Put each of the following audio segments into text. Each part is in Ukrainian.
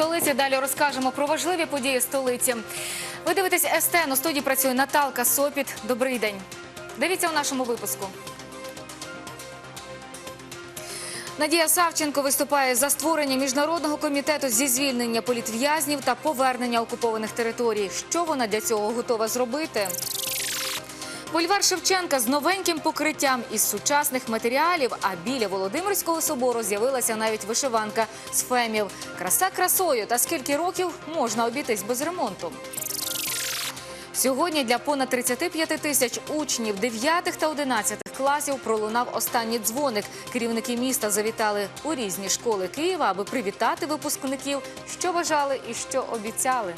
17 столиці. Далі розкажемо про важливі події столиці. Ви дивитесь СТН. У студії працює Наталка Сопіт. Добрий день. Дивіться у нашому випуску. Надія Савченко виступає за створення міжнародного комітету зі звільнення політв'язнів та повернення окупованих територій. Що вона для цього готова зробити? Бульвар Шевченка з новеньким покриттям із сучасних матеріалів, а біля Володимирського собору з'явилася навіть вишиванка з фемів. Краса красою, та скільки років можна обійтись без ремонту. Сьогодні для понад 35 тисяч учнів 9 та 11 класів пролунав останній дзвоник. Керівники міста завітали у різні школи Києва, аби привітати випускників, що бажали і що обіцяли.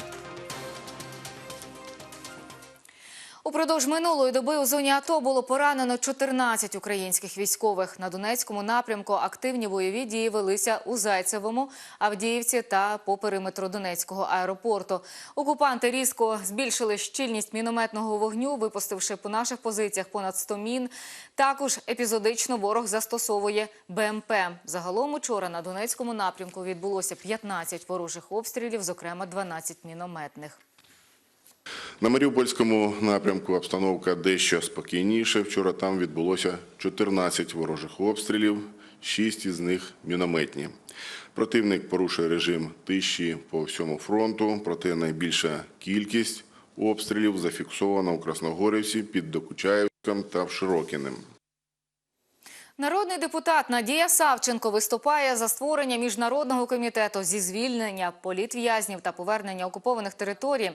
Упродовж минулої доби у зоні АТО було поранено 14 українських військових. На Донецькому напрямку активні бойові дії велися у Зайцевому, Авдіївці та по периметру Донецького аеропорту. Окупанти різко збільшили щільність мінометного вогню, випустивши по наших позиціях понад 100 мін. Також епізодично ворог застосовує БМП. Загалом учора на Донецькому напрямку відбулося 15 ворожих обстрілів, зокрема 12 мінометних. На Маріупольському напрямку обстановка дещо спокійніше. Вчора там відбулося 14 ворожих обстрілів, 6 із них мінометні. Противник порушує режим тиші по всьому фронту, проте найбільша кількість обстрілів зафіксована у Красногорівці, під Докучаєвськом та в Широкіним. Народний депутат Надія Савченко виступає за створення міжнародного комітету зі звільнення політв'язнів та повернення окупованих територій.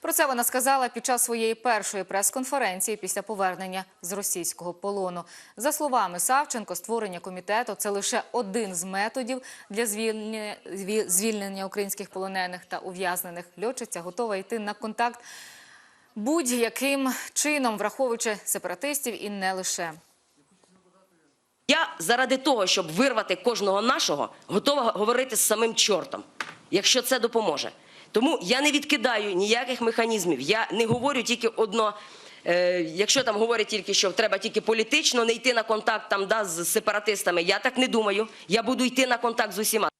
Про це вона сказала під час своєї першої прес-конференції після повернення з російського полону. За словами Савченко, створення комітету це лише один з методів для звільнення, звільнення українських полонених та ув'язнених. Льотчиця готова йти на контакт будь-яким чином, враховуючи сепаратистів і не лише. Я заради того, щоб вирвати кожного нашого, готова говорити з самим чортом, якщо це допоможе. Тому я не відкидаю ніяких механізмів. Я не говорю тільки одно. Е, якщо там говорять тільки, що треба тільки політично не йти на контакт там да, з сепаратистами, я так не думаю. Я буду йти на контакт з усіма.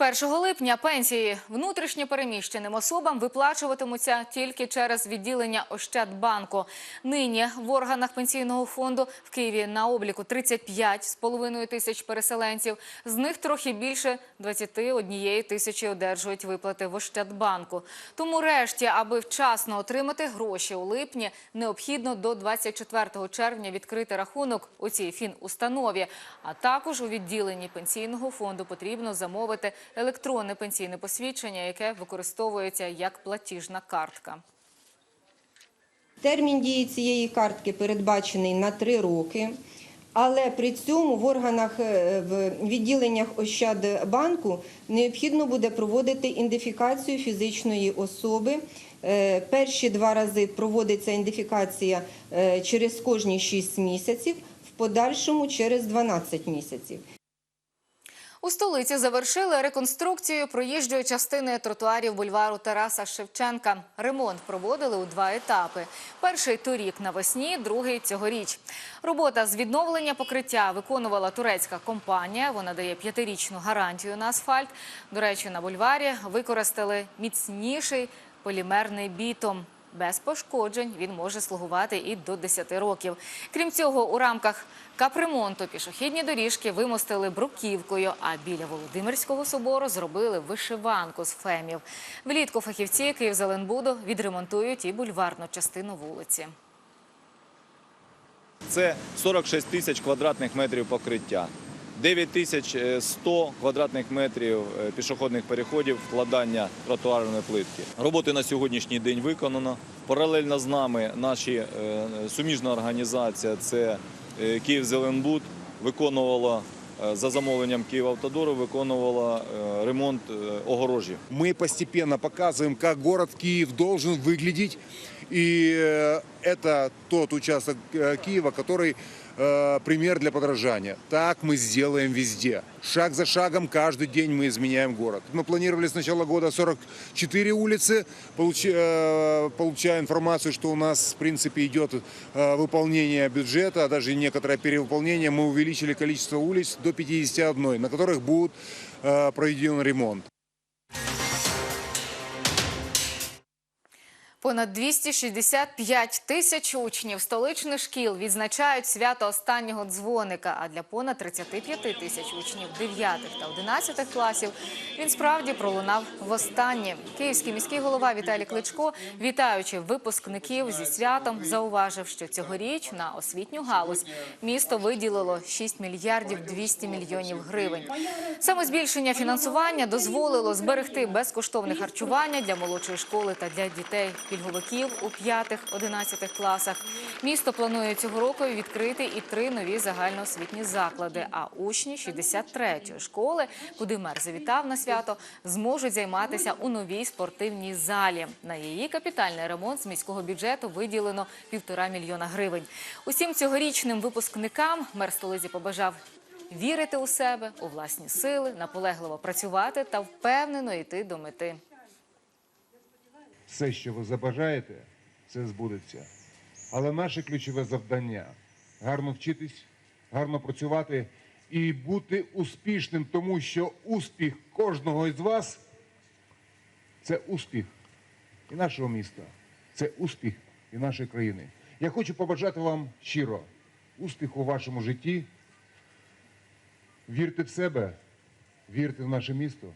З 1 липня пенсії внутрішньо переміщеним особам виплачуватимуться тільки через відділення Ощадбанку. Нині в органах пенсійного фонду в Києві на обліку 35,5 тисяч переселенців. З них трохи більше 21 тисячі одержують виплати в Ощадбанку. Тому решті, аби вчасно отримати гроші у липні, необхідно до 24 червня відкрити рахунок у цій фінустанові. А також у відділенні пенсійного фонду потрібно замовити електронне пенсійне посвідчення, яке використовується як платіжна картка. Термін дії цієї картки передбачений на три роки, але при цьому в органах е, в відділеннях Ощадбанку необхідно буде проводити ідентифікацію фізичної особи. Е, Перші два рази проводиться ідентифікація е, через кожні 6 місяців, в подальшому через 12 місяців. У столиці завершили реконструкцію проїжджої частини тротуарів бульвару Тараса Шевченка. Ремонт проводили у два етапи. Перший торік навесні, другий цьогоріч. Робота з відновлення покриття виконувала турецька компанія. Вона дає п'ятирічну гарантію на асфальт. До речі, на бульварі використали міцніший полімерний бітом. Без пошкоджень він може слугувати і до 10 років. Крім цього, у рамках капремонту пішохідні доріжки вимостили бруківкою, а біля Володимирського собору зробили вишиванку з фемів. Влітку фахівці Київзеленбуду відремонтують і бульварну частину вулиці. Це 46 тисяч квадратних метрів покриття, 9 тисяч 100 квадратних метрів е, пішохідних переходів вкладання тротуарної плитки. Роботи на сьогоднішній день виконано. Паралельно з нами наші е, суміжна організація це е, «Київзеленбуд» виконувала е, за замовленням «Київавтодору» виконувала е, ремонт е, огорожі. мы постепенно показываем, как город Киев должен выглядеть. И э, это тот участок э, Киева, который э, пример для подражания. Так мы сделаем везде. Шаг за шагом каждый день мы изменяем город. Мы планировали с начала года 44 улицы. Получая информацию, что у нас, в принципе, идет выполнение бюджета, а даже некоторое перевыполнение, мы увеличили количество улиц до 51, на которых будет проведен ремонт. Понад 265 тисяч учнів столичних шкіл відзначають свято останнього дзвоника. А для понад 35 тисяч учнів 9 та 11 класів він справді пролунав востаннє. Київський міський голова Віталій Кличко, вітаючи випускників зі святом, зауважив, що цьогоріч на освітню галузь місто виділило 6 мільярдів 200 мільйонів гривень. Саме збільшення фінансування дозволило зберегти безкоштовне харчування для молодшої школи та для дітей пільговиків у 5-11 класах. Місто планує цього року відкрити і три нові загальноосвітні заклади. А учні 63-ї школи, куди мер завітав на свято, зможуть займатися у новій спортивній залі. На її капітальний ремонт з міського бюджету виділено півтора мільйона гривень. Усім цьогорічним випускникам мер столиці побажав вірити у себе, у власні сили, наполегливо працювати та впевнено йти до мети. Все, що ви забажаєте, це збудеться. Але наше ключове завдання гарно вчитись, гарно працювати і бути успішним, тому що успіх кожного із вас це успіх і нашого міста, це успіх і нашої країни. Я хочу побажати вам щиро успіху у вашому житті. Вірте в себе, вірте в наше місто,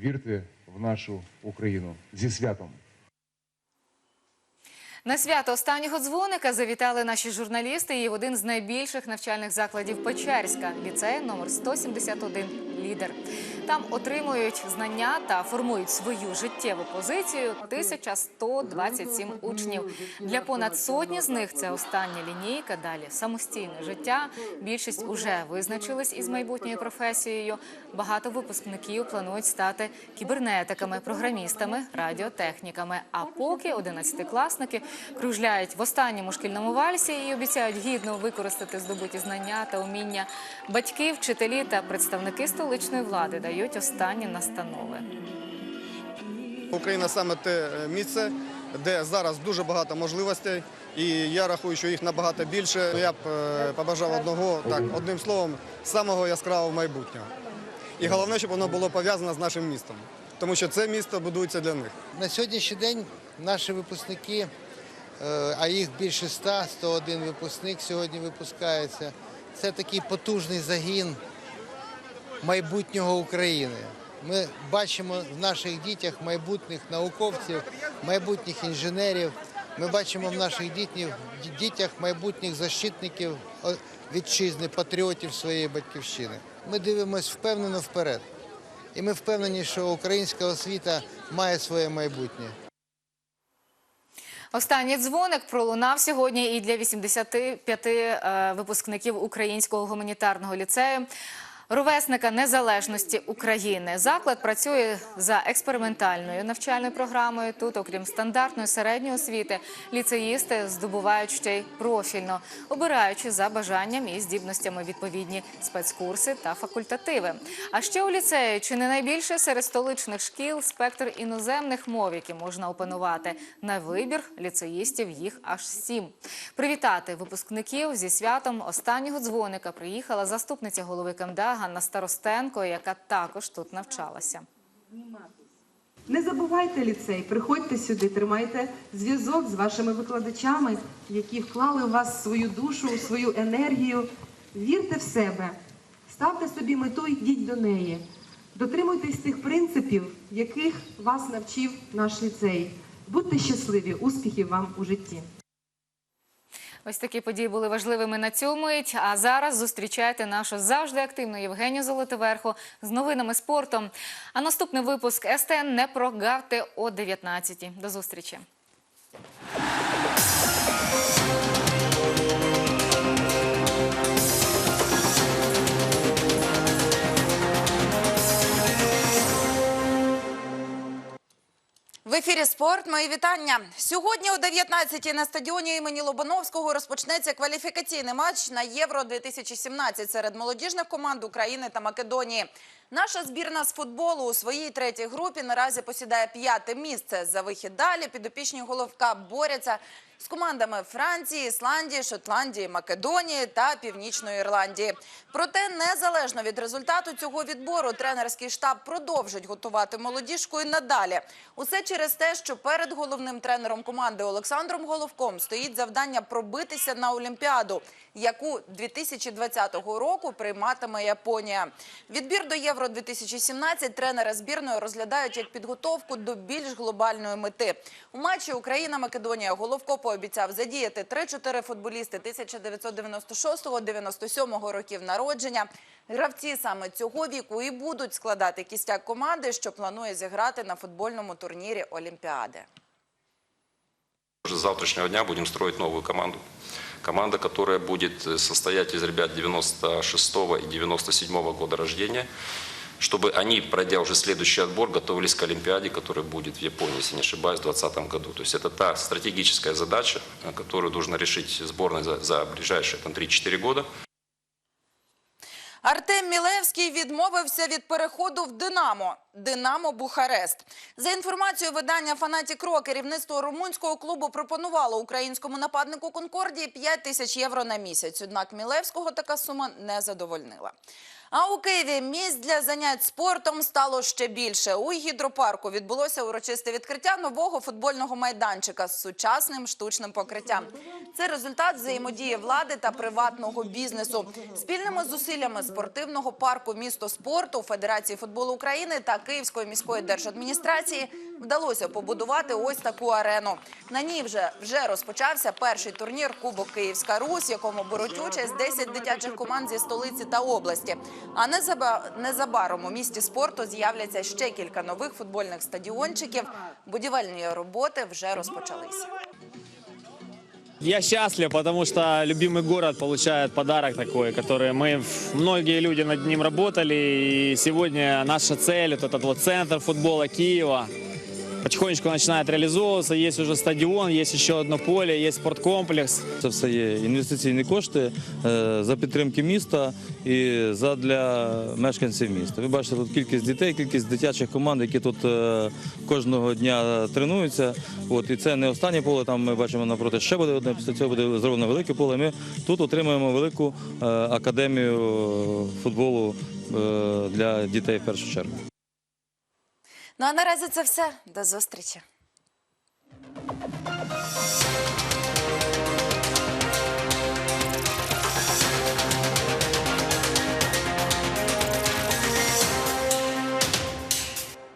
вірте в нашу Україну зі святом. На свято останнього дзвоника завітали наші журналісти і один з найбільших навчальних закладів Печерська – ліцей номер 171 «Лідер». Там отримують знання та формують свою життєву позицію 1127 учнів. Для понад сотні з них це остання лінійка, далі самостійне життя. Більшість уже визначились із майбутньою професією. Багато випускників планують стати кібернетиками, програмістами, радіотехніками. А поки 11-класники кружляють в останньому шкільному вальсі і обіцяють гідно використати здобуті знання та уміння. Батьки, вчителі та представники столичної влади дають останні настанови. Україна саме те е, місце, де зараз дуже багато можливостей, і я рахую, що їх набагато більше. Я б е, побажав одного, так, одним словом, самого яскравого майбутнього. І головне, щоб воно було пов'язане з нашим містом, тому що це місто будується для них. На сьогоднішній день наші випускники, а їх більше 100, 101 випускник сьогодні випускається. Це такий потужний загін майбутнього України. Ми бачимо в наших дітях майбутніх науковців, майбутніх інженерів. Ми бачимо в наших дітях майбутніх защитників вітчизни, патріотів своєї батьківщини. Ми дивимося впевнено вперед. І ми впевнені, що українська освіта має своє майбутнє. Останній дзвоник пролунав сьогодні і для 85 е, випускників Українського гуманітарного ліцею. Ровесника незалежності України заклад працює за експериментальною навчальною програмою. Тут, окрім стандартної середньої освіти, ліцеїсти здобувають ще й профільно, обираючи за бажанням і здібностями відповідні спецкурси та факультативи. А ще у ліцеї чи не найбільше серед столичних шкіл спектр іноземних мов, які можна опанувати. На вибір ліцеїстів їх аж сім. Привітати випускників зі святом останнього дзвоника приїхала заступниця голови КМДА Ганна Старостенко, яка також тут навчалася. Не забувайте ліцей, приходьте сюди, тримайте зв'язок з вашими викладачами, які вклали у вас свою душу, свою енергію. Вірте в себе, ставте собі мету і йдіть до неї. Дотримуйтесь тих принципів, яких вас навчив наш ліцей. Будьте щасливі, успіхів вам у житті. Ось такі події були важливими на цю мить. А зараз зустрічайте нашу завжди активну Євгенію Золотоверху з новинами спорту. А наступний випуск СТН не прогавте о 19 До зустрічі. В ефірі спорт. Мої вітання. Сьогодні о 19-й на стадіоні імені Лобановського розпочнеться кваліфікаційний матч на Євро 2017 серед молодіжних команд України та Македонії. Наша збірна з футболу у своїй третій групі наразі посідає п'яте місце. За вихід далі підопічні головка борються з командами Франції, Ісландії, Шотландії, Македонії та Північної Ірландії. Проте, незалежно від результату цього відбору, тренерський штаб продовжить готувати молодіжку і надалі. Усе через те, що перед головним тренером команди Олександром Головком стоїть завдання пробитися на Олімпіаду, яку 2020 року прийматиме Японія. Відбір до Євро 2017 тренери збірної розглядають як підготовку до більш глобальної мети. У матчі Україна-Македонія Головко пообіцяв задіяти 3-4 футболісти 1996-97 років народження. Гравці саме цього віку і будуть складати кістяк команди, що планує зіграти на футбольному турнірі Олімпіади. Уже с завтрашнего дня будем строить новую команду. Команда, которая будет состоять из ребят 96 и 97 года рождения, чтобы они, пройдя уже следующий отбор, готовились к Олимпиаде, которая будет в Японии, если не ошибаюсь, в 2020 году. То есть это та стратегическая задача, э, которую должна решить сборная за, за ближайшие там, 3-4 года. Артем Мілевський відмовився від переходу в Динамо. Динамо Бухарест. За інформацією видання «Фанатік Ро», керівництво румунського клубу пропонувало українському нападнику Конкордії 5 тисяч євро на місяць. Однак Мілевського така сума не задовольнила. А у Києві місць для занять спортом стало ще більше. У гідропарку відбулося урочисте відкриття нового футбольного майданчика з сучасним штучним покриттям. Це результат взаємодії влади та приватного бізнесу. Спільними зусиллями спортивного парку місто спорту, Федерації футболу України та Київської міської держадміністрації вдалося побудувати ось таку арену. На ній вже вже розпочався перший турнір Кубок Київська Русь, якому беруть участь 10 дитячих команд зі столиці та області. А незаба- незабаром у місті спорту з'являться ще кілька нових футбольних стадіончиків. Будівельні роботи вже розпочалися. Я счастлив, потому что любимый город получает подарок такой, который мы, многие люди над ним работали, и сегодня наша цель, вот этот вот центр футбола Киева, потихонечку начинает реализовываться, есть уже стадион, есть еще одно поле, есть спорткомплекс. Це все є інвестиційні кошти е, за підтримки міста і за для мешканців міста. Ви бачите тут кількість дітей, кількість дитячих команд, які тут е, кожного дня тренуються. От і це не останнє поле. Там ми бачимо напроти ще буде одне. Після цього буде зроблено велике поле. Ми тут отримаємо велику е, академію футболу е, для дітей в першу чергу. Ну а наразі це все. До зустрічі.